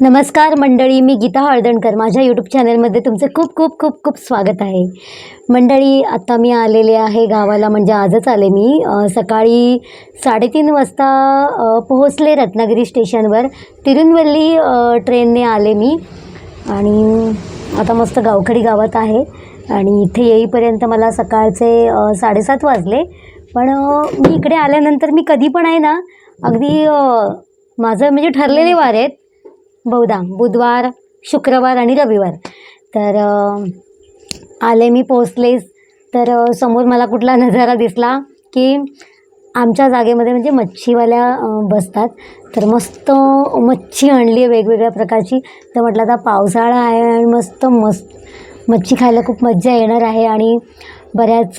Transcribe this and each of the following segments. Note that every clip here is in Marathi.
नमस्कार मंडळी मी गीता हळदणकर. माझ्या यूट्यूब चॅनलमध्ये तुमचे खूप खूप खूप खूप स्वागत आहे. मंडळी आत्ता मी आलेले आहे गावाला म्हणजे आजच आले मी. सकाळी साडेतीन वाजता पोहोचले रत्नागिरी स्टेशनवर. तिरुनवल्ली ट्रेनने आले मी. आणि आता मस्त गावखडी गावात आहे. आणि इथे येईपर्यंत मला सकाळचे साडेसात वाजले. पण मी इकडे आल्यानंतर मी कधी पण आहे ना अगदी माझं म्हणजे ठरलेले वार आहेत. बहुधा बुधवार शुक्रवार आणि रविवार. तर आले मी पोचलेच तर समोर मला कुठला नजारा दिसला की आमच्या जागेमध्ये म्हणजे मच्छीवाल्या बसतात. तर मस्त मच्छी आणली आहे वेगवेगळ्या प्रकारची. तर म्हटलं आता पावसाळा आहे आणि मस्त मस्त मच्छी खायला खूप मज्जा येणार आहे आणि बऱ्याच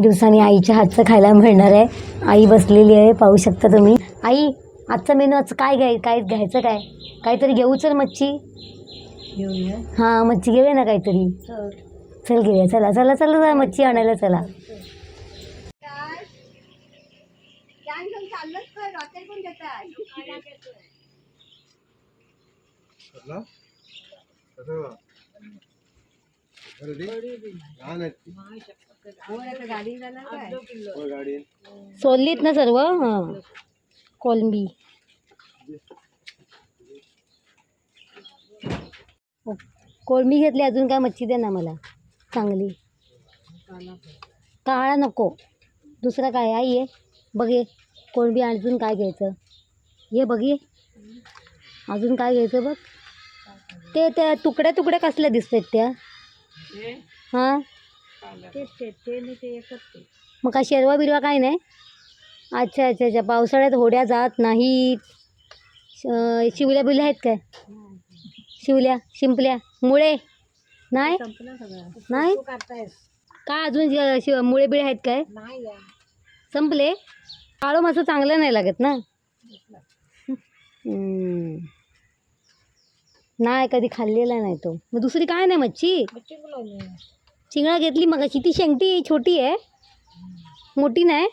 दिवसांनी आईच्या हातचं खायला मिळणार आहे. आई बसलेली आहे पाहू शकता तुम्ही. आई आजचा मेनू आज काय घ्याय काय घ्यायचं काय? काहीतरी घेऊ चल मच्छी. घेऊया. हां मच्छी घेऊया ना काहीतरी. चल. घेऊया चला चला चला चला मच्छी आणायला चला. कसला? कसं बा? खरेदी? लहान आहेत ती. होय, गाडी सोललीत ना सर्व? हां. कोलंबी. ओ, कोळंबी घेतली अजून काय मच्छी दे ना मला. चांगली. काळा नको. दुसरा काय? आई आहे बघ ये कोळंबी अजून काय घ्यायचं? ये बघ अजून काय घ्यायचं बघ? ते त्या तुकड्या तुकड्या कसल्या दिसतात त्या? हां? मग काय शेरवा बिरवा काय नाही? अच्छा अच्छा अच्छा. पावसाळ्यात होड्या जात नाहीत. श- शिवल्या बिवल्या आहेत काय? शिवल्या शिंपल्या. मुळे? नाही? नाही? का अजून ज- शिव मुळे बिळे आहेत काय? संपले? काळो मासं चांगलं नाही लागत ना? हम्म. नाही कधी खाल्लेला नाही तो. मग दुसरी काय नाही मच्छी? चिंगळा घेतली मग ती शेंगटी छोटी आहे? मोठी नाही?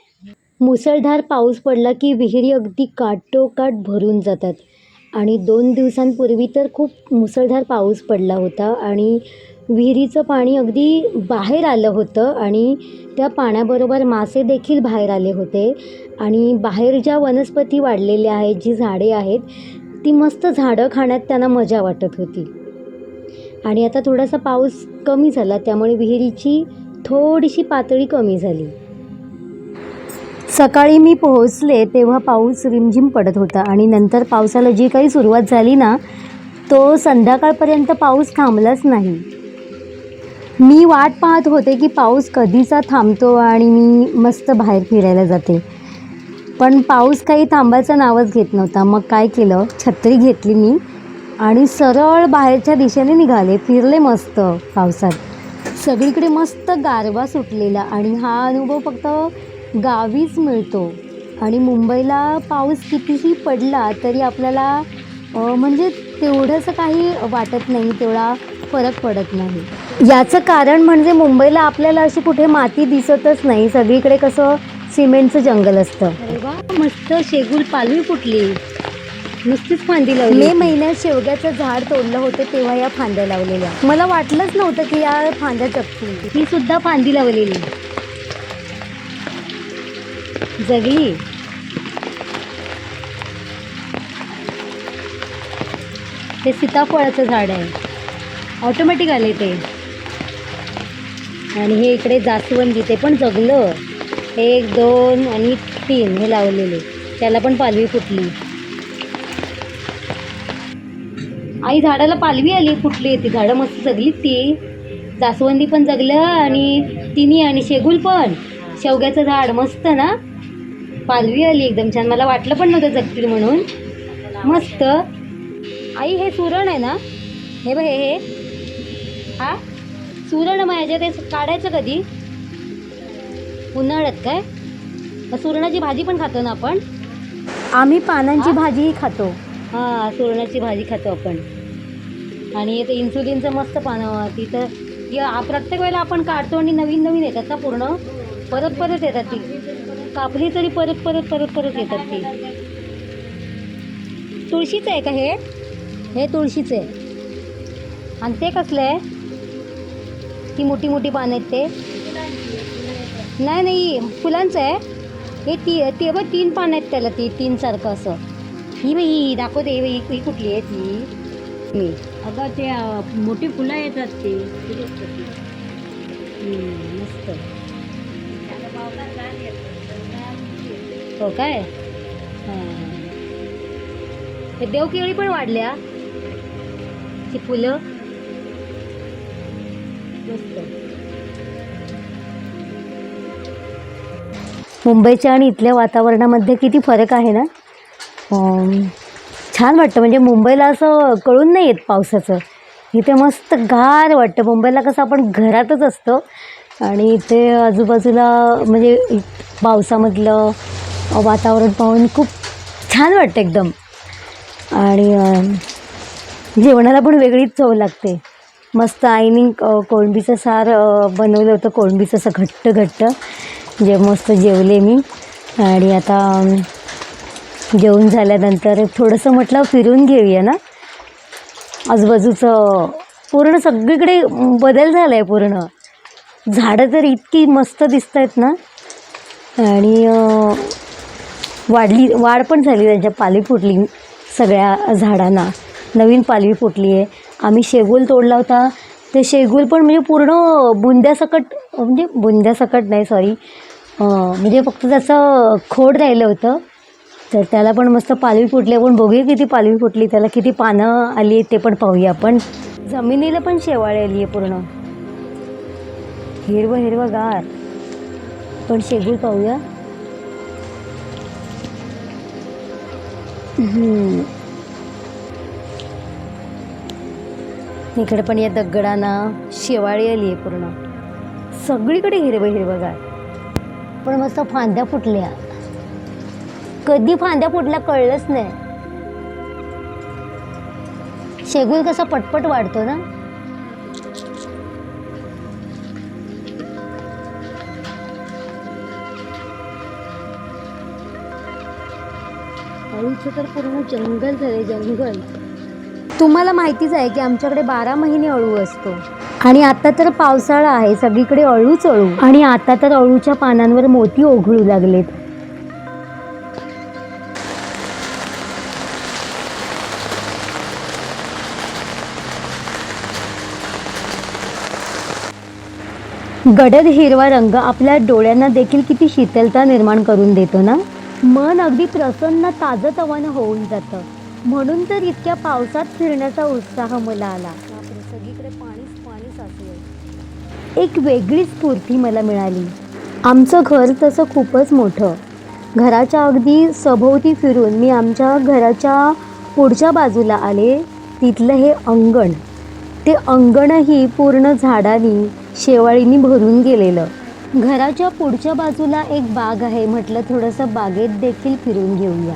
मुसळधार पाऊस पडला की विहिरी अगदी काठोकाठ भरून जातात. आणि दोन दिवसांपूर्वी तर खूप मुसळधार पाऊस पडला होता आणि विहिरीचं पाणी अगदी बाहेर आलं होतं आणि त्या पाण्याबरोबर मासे देखील बाहेर आले होते. आणि बाहेर ज्या वनस्पती वाढलेल्या आहेत जी झाडे आहेत ती मस्त झाडं खाण्यात त्यांना मजा वाटत होती. आणि आता थोडासा पाऊस कमी झाला त्यामुळे विहिरीची थोडीशी पातळी कमी झाली. सकाळी मी पोहोचले तेव्हा पाऊस रिमझिम पडत होता आणि नंतर पावसाला जी काही सुरुवात झाली ना तो संध्याकाळपर्यंत पाऊस थांबलाच नाही. मी वाट पाहत होते की पाऊस कधीचा थांबतो आणि मी मस्त बाहेर फिरायला जाते. पण पाऊस काही थांबायचं नावच घेत नव्हता. मग काय केलं? छत्री घेतली मी आणि सरळ बाहेरच्या दिशेने निघाले. फिरले मस्त पावसात. सगळीकडे मस्त गारवा सुटलेला आणि हा अनुभव फक्त गावीच मिळतो. आणि मुंबईला पाऊस कितीही पडला तरी आपल्याला म्हणजे तेवढंसं काही वाटत नाही तेवढा फरक पडत नाही. याचं कारण म्हणजे मुंबईला आपल्याला अशी कुठे माती दिसतच नाही. सगळीकडे कसं सिमेंटचं जंगल असतं. अरे वा मस्त शेगुल पालवी फुटली. नुसतीच फांदी लावली मे महिन्यात शेवग्याचं झाड तोडलं होतं तेव्हा या फांद्या लावलेल्या. मला वाटलंच नव्हतं की या फांद्या जगतील. ही सुद्धा फांदी लावलेली. जगली. ते सीताफळाचं झाड आहे. ऑटोमॅटिक आले ते. आणि हे इकडे जास्वंदी ते पण जगलं. एक दोन आणि तीन हे लावलेले. त्याला पण पालवी फुटली. आई झाडाला पालवी आली फुटली ती झाडं मस्त जगली ती. जास्वंदी पण जगलं आणि तिन्ही आणि शेगुल पण. शेवग्याचं झाड मस्त ना? पालवी आली एकदम छान. मला वाटलं पण नव्हतं जगतील म्हणून. मस्त. आई हे सुरण आहे ना? हे बघ हे हे. सुरण माझ्या ते काढायचं कधी? उन्हाळ्यात काय? सुरणाची भाजी पण खातो ना आपण? आम्ही पानांची भाजीही खातो. हां सुरणाची भाजी खातो आपण. आणि इथं इन्सुलिनचं मस्त पानं तिथं या प्रत्येक वेळेला आपण काढतो आणि नवीन नवीन येतात ना पूर्ण? परत परत येतात ती. कापली तरी परत परत परत परत येतात ती तुळशीचं आहे का हे? हे तुळशीचं आहे. आणि ते कसलं आहे? ती मोठी मोठी पानं आहेत ते. नाही नाही फुलांचं आहे. हे ती ते बघ तीन पानं आहेत त्याला ती तीन सारखं असं. ही बाई ही दाखवते ही ही कुठली आहे ती? मी. अगं ते मोठी फुलं येतात ते. ती? मस्त. हो काय? हां. देव देवकेळी पण वाढल्या. ती फुलं. मस्त. मुंबईच्या आणि इथल्या वातावरणामध्ये किती फरक आहे ना? छान वाटतं. म्हणजे मुंबईला असं कळून नाही येत पावसाचं. इथे मस्त गार वाटतं. मुंबईला कसं आपण घरातच असतो. आणि इथे आजूबाजूला म्हणजे पावसामधलं वातावरण पाहून खूप छान वाटतं एकदम. आणि जेवणाला पण वेगळीच चव लागते. मस्त आईने कोळंबीचं सार बनवलं होतं. कोळंबीचं असं घट्ट घट्ट. जे मस्त जेवले मी. आणि आता जेवण झाल्यानंतर थोडंसं म्हटलं फिरून घेऊया ना. आजूबाजूचं पूर्ण सगळीकडे बदल झाला आहे पूर्ण. झाडं तर इतकी मस्त दिसत आहेत ना. आणि वाढली वाढ पण झाली त्यांच्या पाली फुटली सगळ्या झाडांना. नवीन पालवी फुटली आहे आम्ही शेगूल तोडला होता. ते शेगूल पण म्हणजे पूर्ण बुंद्यासकट म्हणजे बुंद्यासकट नाही सॉरी म्हणजे फक्त त्याचं खोड राहिलं होतं. तर त्याला पण मस्त पालवी फुटली. आपण बघूया किती पालवी फुटली त्याला किती पानं आली आहेत ते पण पाहूया आपण. जमिनीला पण शेवाळ आली आहे पूर्ण. हिरवं हिरवं गार पण शेगूल पाहूया. इकडे पण या दगडांना शेवाळी आली आहे पूर्ण. सगळीकडे हिरवं हिरवंगार पण मस्त फांद्या फुटल्या. कधी फांद्या फुटल्या कळलंच नाही. शेगूल कसा पटपट वाढतो ना? अळूचं तर पूर्ण जंगल झालंय जंगल. तुम्हाला माहितीच आहे की आमच्याकडे बारा महिने अळू असतो. आणि आता तर पावसाळा आहे सगळीकडे अळूच अळू. आणि आता तर अळूच्या पानांवर मोती ओघळू लागलेत. गडद हिरवा रंग आपल्या डोळ्यांना देखील किती शीतलता निर्माण करून देतो ना? मन अगदी प्रसन्न ताजतवानं होऊन जातं. म्हणून तर इतक्या पावसात फिरण्याचा उत्साह मला आला. सगळीकडे पाणीच पाणी एक वेगळीच स्फूर्ती मला मिळाली. आमचं घर तसं खूपच मोठं. घराच्या अगदी सभोवती फिरून मी आमच्या घराच्या पुढच्या बाजूला आले. तिथलं हे अंगण. ते अंगणही पूर्ण झाडांनी शेवाळीनी भरून गेलेलं. घराच्या पुढच्या बाजूला एक बाग आहे. म्हटलं थोडंसं बागेत देखील फिरून घेऊया.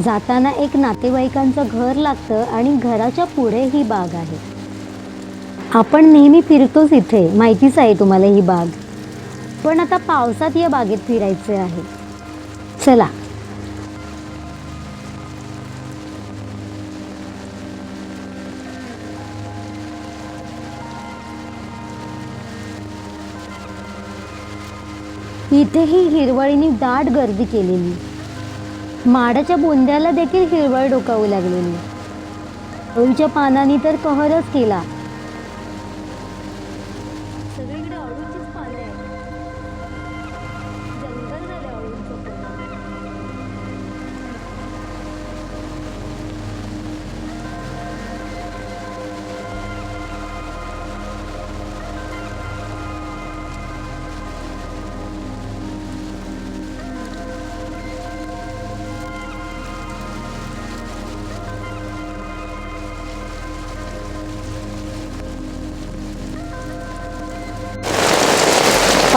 जाताना एक नातेवाईकांचं घर लागतं आणि घराच्या पुढे ही बाग आहे. आपण नेहमी फिरतोच इथे. माहितीच आहे तुम्हाला ही बाग. पण आता पावसात या बागेत फिरायचे आहे. चला इथेही हिरवळीने दाट गर्दी केलेली. माडाच्या बोंद्याला देखील हिरवळ डोकावू लागलेली. ओळीच्या पानांनी तर कहरच केला.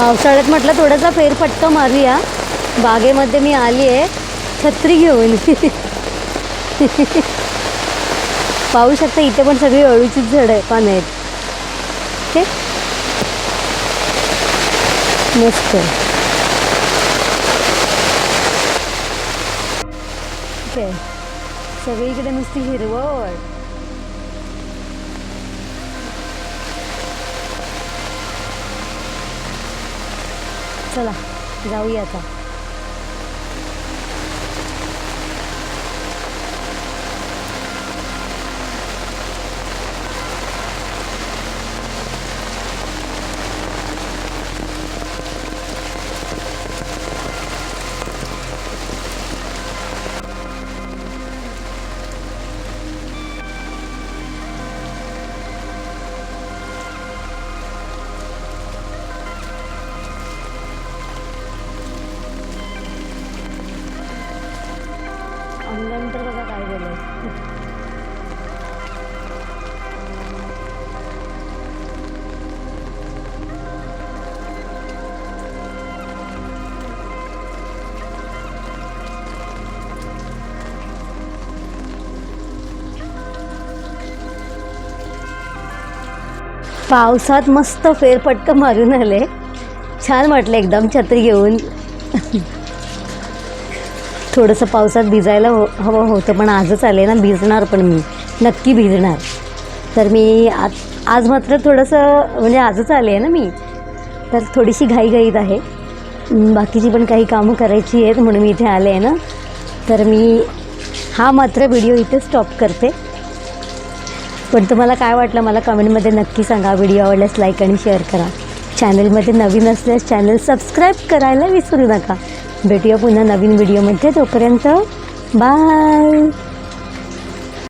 पावसाळ्यात म्हटलं थोडासा फेरफटका मारूया. बागेमध्ये मी आली आहे. छत्री घेऊन. पाहू शकता इथे पण सगळी अळूचीच झाडं आहे पानं आहेत. ओके मस्त. सगळीकडे नुसती हिरवळ. चला जाऊया आता. पावसात मस्त फेरफटका मारून आले. छान वाटलं एकदम छत्री घेऊन. थोडंसं पावसात भिजायला हो हवं होतं पण आजच आले ना भिजणार पण मी. नक्की भिजणार. तर मी आज आज मात्र थोडंसं म्हणजे आजच आले आहे ना मी. तर थोडीशी घाईघाईत आहे. बाकीची पण काही कामं करायची आहेत म्हणून मी इथे आले आहे ना. तर मी हा मात्र व्हिडिओ इथे स्टॉप करते. पण तुम्हाला काय वाटलं मला कमेंटमध्ये नक्की सांगा. व्हिडिओ आवडल्यास लाईक आणि शेअर करा. चॅनलमध्ये नवीन असल्यास चॅनल सबस्क्राईब करायला विसरू नका. भेटूया पुन्हा नवीन व्हिडिओमध्ये तोपर्यंत बाय